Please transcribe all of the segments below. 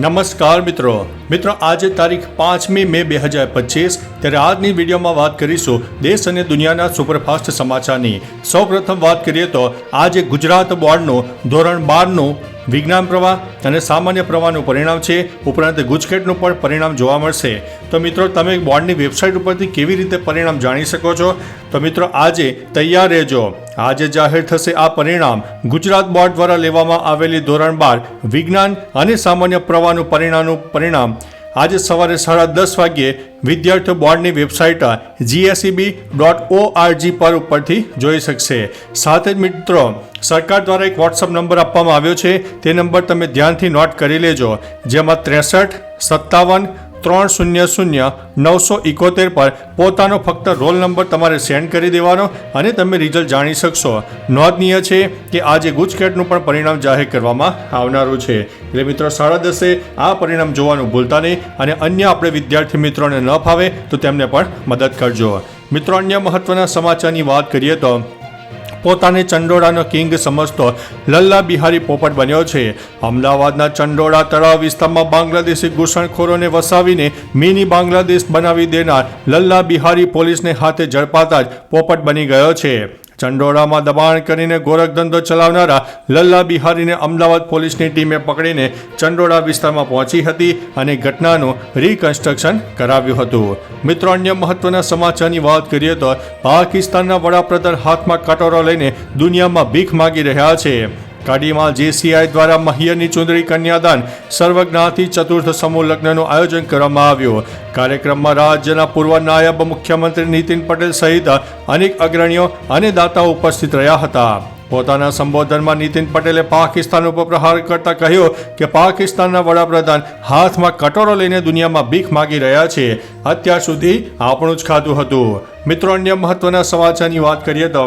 નમસ્કાર મિત્રો. મિત્રો, આજે તારીખ પાંચમી મે બે હજાર પચીસ, ત્યારે આજની વિડીયોમાં વાત કરીશું દેશ અને દુનિયાના સુપરફાસ્ટ સમાચારની. સૌપ્રથમ વાત કરીએ તો આજે ગુજરાત બોર્ડનું ધોરણ બારનું વિજ્ઞાન પ્રવાહ અને સામાન્ય પ્રવાહનું પરિણામ છે. ઉપરાંત ગુજકેટનું પણ પરિણામ જોવા મળશે. તો મિત્રો, તમે બોર્ડની વેબસાઇટ ઉપરથી કેવી રીતે પરિણામ જાણી શકો છો? તો મિત્રો, આજે તૈયાર રહેજો. આજે જાહેર થશે આ પરિણામ. ગુજરાત બોર્ડ દ્વારા લેવામાં આવેલી ધોરણ બાર, વિજ્ઞાન અને સામાન્ય પ્રવાહનું પરિણામનું પરિણામ. આજે સવારે સાડા દસ વાગ્યે વિદ્યાર્થીઓ બોર્ડની વેબસાઇટ જીએસઈબી ડોટ ઓઆરજી પર ઉપરથી જોઈ શકશે. સાથે જ મિત્રો, સરકાર દ્વારા એક વોટ્સઅપ નંબર આપવામાં આવ્યો છે. તે નંબર તમે ધ્યાનથી નોટ કરી લેજો. જેમાં ત્રેસઠ, સત્તાવન ત્રણ શૂન્ય શૂન્ય નવસો ઇકોતેર પર પોતાનો ફક્ત રોલ નંબર તમારે સેન્ડ કરી દેવાનો અને તમે રિઝલ્ટ જાણી શકશો. નોંધનીય છે કે આજે ગુજકેટનું પણ પરિણામ જાહેર કરવામાં આવનારું છે. એટલે મિત્રો, સાડા દસે આ પરિણામ જોવાનું ભૂલતા નહીં અને અન્ય આપણે વિદ્યાર્થી મિત્રોને ન ફાવે તો તેમને પણ મદદ કરજો. મિત્રો, અન્ય મહત્વના સમાચારની વાત કરીએ તો પોતાને ચંડોળાનો કિંગ સમજતો લલ્લા બિહારી પોપટ બન્યો છે. અમદાવાદના ચંડોળા તળાવ વિસ્તારમાં બાંગ્લાદેશી ઘૂસણખોરોને વસાવીને મિની બાંગ્લાદેશ બનાવી દેનાર લલ્લા બિહારી પોલીસને હાથે ઝડપાતા જ પોપટ બની ગયો છે. ચંડોળામાં દબાણ કરીને ગોરખધંધો ચલાવનારા લલ્લા બિહારીને અમદાવાદ પોલીસની ટીમે પકડીને ચંડોળા વિસ્તારમાં પહોંચી હતી અને ઘટનાનું રિકન્સ્ટ્રક્શન કરાવ્યું હતું. મિત્રો, અન્ય મહત્વના સમાચારની વાત કરીએ તો પાકિસ્તાનના વડાપ્રધાન હાથમાં કટોરો લઈને દુનિયામાં ભીખ માગી રહ્યા છે. કાડીમાં જેસીઆઈ દ્વારા મહિયરની ચુંદડી કન્યાદાન, સર્વજ્ઞાતિ ચતુર્થ સમૂહ લગ્નનું આયોજન કરવામાં આવ્યું. કાર્યક્રમમાં રાજ્યના પૂર્વ નાયબ મુખ્યમંત્રી નીતિન પટેલ સહિત અનેક અગ્રણીઓ અને દાતાઓ ઉપસ્થિત રહ્યા હતા. પોતાના સંબોધનમાં નીતિન પટેલે પાકિસ્તાન ઉપર પ્રહાર કરતા કહ્યું કે પાકિસ્તાનના વડાપ્રધાન હાથમાં કટોરો લઈને દુનિયામાં ભીખ માગી રહ્યા છે. અત્યાર સુધી આપણું જ ખાધું હતું. મિત્રો, અન્ય મહત્વના સમાચારની વાત કરીએ તો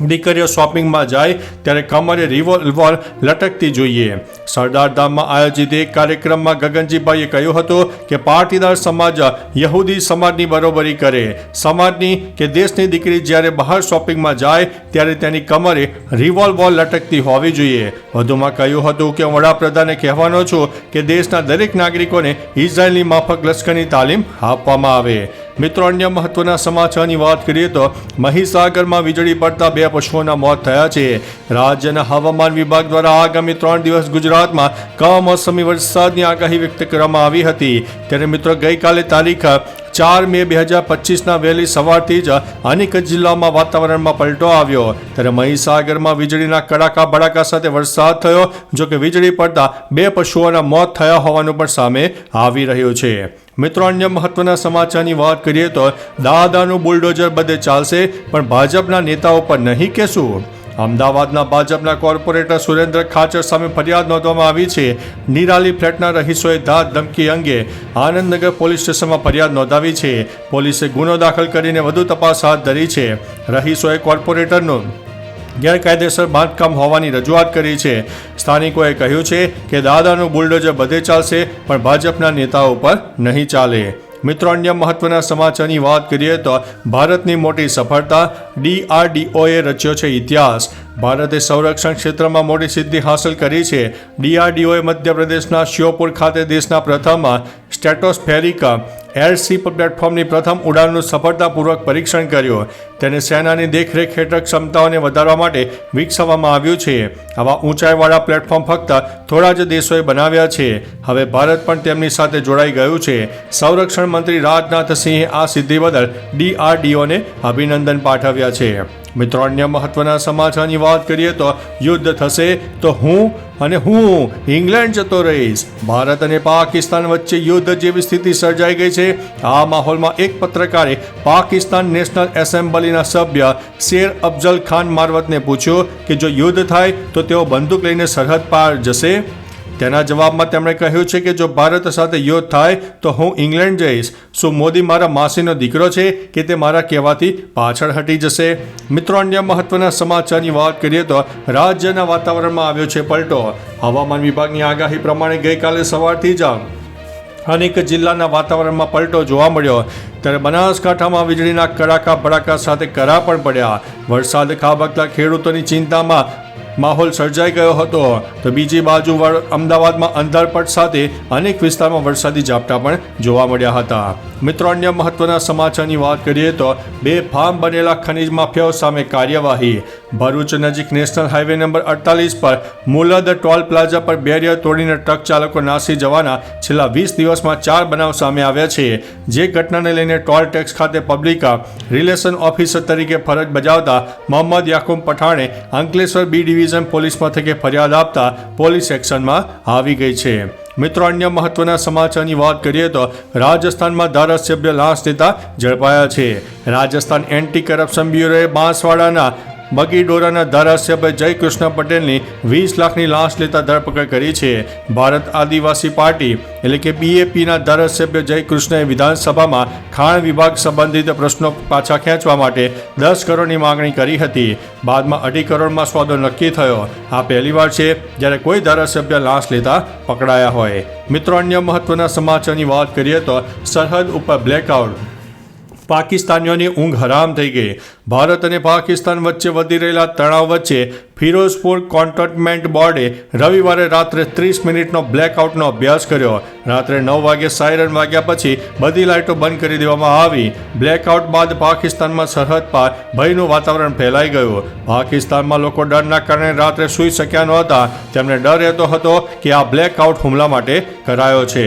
દીકરીઓ શોપિંગમાં જાય ત્યારે કમરે રિવોલ્વર લટકતી જોઈએ. સરદારધામમાં આયોજિત એક કાર્યક્રમમાં ગગનજીભાઈએ કહ્યું હતું કે પાટીદાર સમાજ યહૂદી સમાજની બરોબરી કરે. સમાજની કે દેશની દીકરી જ્યારે બહાર શોપિંગમાં જાય ત્યારે તેની કમરે રિવોલ્વર લટકતી હોવી જોઈએ. વધુમાં કહ્યું હતું કે વડાપ્રધાને કહેવાનો છું કે દેશના દરેક નાગરિકોને ઇઝરાયલની માફક લશ્કરની તાલીમ આપવામાં આવે. મિત્રો, અન્ય મહત્વના સમાચારની વાત કરીએ તો મહીસાગરમાં વીજળી પડતા બે પશુઓના મોત થયા છે. રાજ્યના હવામાન વિભાગ દ્વારા આગામી ત્રણ દિવસ ગુજરાતમાં કમોસમી વરસાદની આગાહી વ્યક્ત કરવામાં આવી હતી. ત્યારે મિત્રો, ગઈકાલે તારીખ ચાર મે બે હજાર પચીસના વહેલી સવારથી જ અનેક જિલ્લાઓમાં વાતાવરણમાં પલટો આવ્યો. ત્યારે મહીસાગરમાં વીજળીના કડાકા ભડાકા સાથે વરસાદ થયો, જો કે વીજળી પડતા બે પશુઓના મોત થયા હોવાનું પણ સામે આવી રહ્યું છે. મિત્રો, અન્ય મહત્વના સમાચારની વાત કરીએ તો દાદાનું બુલડોઝર બધે ચાલશે, પણ ભાજપના નેતાઓ પર નહીં કે શું અમદાવાદના ભાજપના કોર્પોરેટર સુરેન્દ્ર ખાચર સામે ફરિયાદ નોંધવામાં આવી છે. નિરાલી ફ્લેટના રહીશોએ દાદ ધમકી અંગે આનંદનગર પોલીસ સ્ટેશનમાં ફરિયાદ નોંધાવી છે. પોલીસે ગુનો દાખલ કરીને વધુ તપાસ હાથ ધરી છે. રહીશોએ કોર્પોરેટરનું ગેરકાયદેસર બાંધકામ હોવાની રજૂઆત કરી છે. સ્થાનિકોએ કહ્યું છે કે દાદાનું બુલડોઝર બધે ચાલશે, પણ ભાજપના નેતાઓ પર નહીં ચાલે. મિત્રો, અન્ય મહત્વના સમાચારની વાત કરીએ તો ભારતની મોટી સફળતા ડીઆરડીઓએ રચ્યો છે ઇતિહાસ. ભારતે સંરક્ષણ ક્ષેત્રમાં મોટી સિદ્ધિ હાંસલ કરી છે. ડીઆરડીઓએ મધ્યપ્રદેશના શ્યોપુર ખાતે દેશના પ્રથમ સ્ટેટોસ્ફેરિક એરશિપ પ્લેટફોર્મની પ્રથમ ઉડાનનું સફળતાપૂર્વક પરીક્ષણ કર્યું. તેને સેનાની દેખરેખ હેઠળ ક્ષમતાઓને વધારવા માટે વિકસાવવામાં આવ્યું છે. આવા ઊંચાઈવાળા પ્લેટફોર્મ ફક્ત થોડા જ દેશોએ બનાવ્યા છે. હવે ભારત પણ તેમની સાથે જોડાઈ ગયું છે. સંરક્ષણ મંત્રી રાજનાથ સિંહે આ સિદ્ધિ બદલ ડીઆરડીઓને અભિનંદન પાઠવ્યા છે. મિત્રો, અન્ય મહત્વના સમાચારની વાત કરીએ તો યુદ્ધ થશે તો હું અને હું ઇંગ્લેન્ડ જતો રહીશ. ભારત અને પાકિસ્તાન વચ્ચે યુદ્ધ જેવી સ્થિતિ સર્જાઈ ગઈ છે. આ માહોલમાં એક પત્રકારે પાકિસ્તાન નેશનલ એસેમ્બલીના સભ્ય શેર અફઝલ ખાન મારવતને પૂછ્યો કે જો યુદ્ધ થાય તો તેઓ બંદૂક લઈને સરહદ પાર જશે? તેના જવાબમાં તેમણે કહ્યું છે કે જો ભારત સાથે યુદ્ધ થાય તો હું ઇંગ્લેન્ડ જઈશ. શું મોદી મારા માસીનો દીકરો છે કે તે મારા કહેવાથી પાછળ હટી જશે? મિત્રો, અન્ય મહત્વના સમાચારની વાત કરીએ તો રાજ્યના વાતાવરણમાં આવ્યો છે પલટો. હવામાન વિભાગની આગાહી પ્રમાણે ગઈકાલે સવારથી જ અનેક જિલ્લાના વાતાવરણમાં પલટો જોવા મળ્યો. ત્યારે બનાસકાંઠામાં વીજળીના કડાકા ભડાકા સાથે કરા પણ પડ્યા. વરસાદ ખાબકતા ખેડૂતોની ચિંતામાં માહોલ સર્જાઈ ગયો હતો. તો બીજી બાજુ અમદાવાદમાં અંધારપટ સાથે અનેક વિસ્તારમાં વરસાદી ઝાપટા પણ જોવા મળ્યા હતા. મિત્રો, અન્ય મહત્વના સમાચારની વાત કરીએ તો બે ફાર્મ બનેલા ખનીજ માફિયાઓ સામે કાર્યવાહી. ભરૂચ નજીક નેશનલ હાઈવે નંબર અડતાલીસ પર મુલદ ટોલ પ્લાઝા પર બેરિયર તોડીને ટ્રક ચાલકો નાસી જવાના છેલ્લા વીસ દિવસમાં ચાર બનાવ સામે આવ્યા છે. જે ઘટનાને લઈને ટોલ ટેક્સ ખાતે પબ્લિક રિલેશન ઓફિસર તરીકે ફરજ બજાવતા મોહમ્મદ યાકુબ પઠાણે અંકલેશ્વર બી ડિવિઝન પોલીસ મથકે ફરિયાદ આપતા પોલીસ એક્શનમાં આવી ગઈ છે. મિત્રો, અન્ય મહત્વના સમાચારની વાત કરીએ તો રાજસ્થાનમાં ધારાસભ્ય લાંચ દેતા ઝડપાયા છે. રાજસ્થાન એન્ટી કરપ્શન બ્યુરોએ બાંસવાડાના બગીડોરાના ધારાસભ્ય જયકૃષ્ણ પટેલની વીસ લાખની લાંચ લેતા ધરપકડ કરી છે. ભારત આદિવાસી પાર્ટી, એટલે કે બીએપીના ધારાસભ્ય જયકૃષ્ણએ વિધાનસભામાં ખાણ વિભાગ સંબંધિત પ્રશ્નો પાછા ખેંચવા માટે દસ કરોડની માંગણી કરી હતી. બાદમાં અઢી કરોડમાં સોદો નક્કી થયો. આ પહેલીવાર છે જ્યારે કોઈ ધારાસભ્ય લાંચ લેતા પકડાયા હોય. મિત્રો, અન્ય મહત્વના સમાચારની વાત કરીએ તો સરહદ ઉપર બ્લેકઆઉટ પાકિસ્તાનીઓની ઊંઘ હરામ થઈ ગઈ. ભારત અને પાકિસ્તાન વચ્ચે વધી રહેલા તણાવ વચ્ચે ફિરોઝપુર કોન્ટોનમેન્ટ બોર્ડે રવિવારે રાત્રે ત્રીસ મિનિટનો બ્લેકઆઉટનો અભ્યાસ કર્યો. રાત્રે નવ વાગે સાયરન વાગ્યા પછી બધી લાઇટો બંધ કરી દેવામાં આવી. બ્લેકઆઉટ બાદ પાકિસ્તાનમાં સરહદ પર ભયનું વાતાવરણ ફેલાઈ ગયું. પાકિસ્તાનમાં લોકો ડરના કારણે રાત્રે સૂઈ શક્યા નહોતા. તેમને ડર રહેતો હતો કે આ બ્લેકઆઉટ હુમલા માટે કરાયો છે.